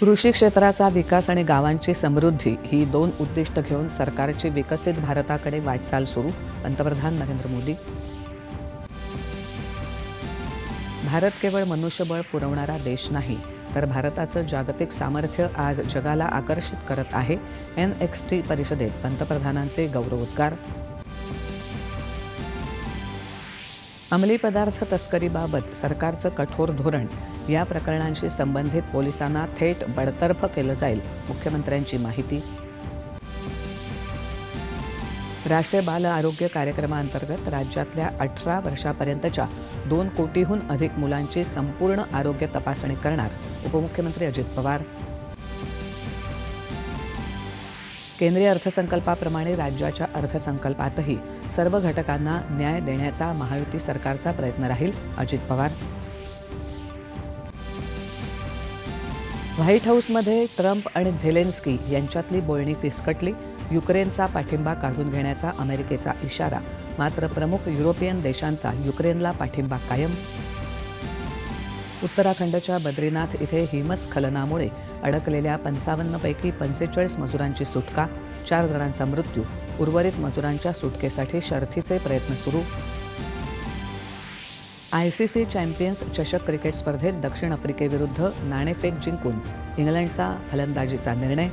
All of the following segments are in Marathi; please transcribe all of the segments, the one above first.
कृषी क्षेत्राचा विकास आणि गावांची समृद्धी ही दोन उद्दिष्ट घेऊन सरकारची विकसित भारताकडे वाटचाल सुरू. पंतप्रधान नरेंद्र मोदी. भारत केवळ मनुष्यबळ पुरवणारा देश नाही तर भारताचं जागतिक सामर्थ्य आज जगाला आकर्षित करत आहे एन एक्स टी परिषदेत पंतप्रधानांचे गौरवोद्गार. अंमली पदार्थ तस्करीबाबत सरकारचं कठोर धोरण. या प्रकरणांशी संबंधित पोलिसांना थेट बडतर्फ केलं जाईल मुख्यमंत्र्यांची माहिती. राष्ट्रीय बाल आरोग्य कार्यक्रमाअंतर्गत राज्यातल्या अठरा वर्षापर्यंतच्या दोन कोटीहून अधिक मुलांची संपूर्ण आरोग्य तपासणी करणार उपमुख्यमंत्री अजित पवार. केंद्रीय अर्थसंकल्पाप्रमाणे राज्याच्या अर्थसंकल्पातही सर्व घटकांना न्याय देण्याचा महायुती सरकारचा प्रयत्न राहील अजित पवार. व्हाईट हाऊसमध्ये ट्रम्प आणि झेलेन्स्की यांच्यातली बोलणी फिसकटली. युक्रेनचा पाठिंबा काढून घेण्याचा अमेरिकेचा इशारा. मात्र प्रमुख युरोपियन देशांचा युक्रेनला पाठिंबा कायम. उत्तराखंडच्या बद्रीनाथ इथे हिमस्खलनामुळे अडकलेल्या पंचावन्नपैकी पंचेचाळीस मजुरांची सुटका चार जणांचा मृत्यू उर्वरित मजुरांच्या सुटकेसाठी शर्थीचे प्रयत्न सुरू. आय सी सी चॅम्पियन्स चषक क्रिकेट स्पर्धेत दक्षिण आफ्रिकेविरुद्ध नाणेफेक जिंकून इंग्लंडचा फलंदाजीचा निर्णय.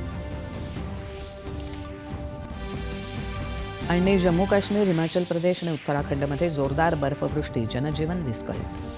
आणि जम्मू काश्मीर हिमाचल प्रदेश आणि उत्तराखंडमध्ये जोरदार बर्फवृष्टी जनजीवन विस्कळीत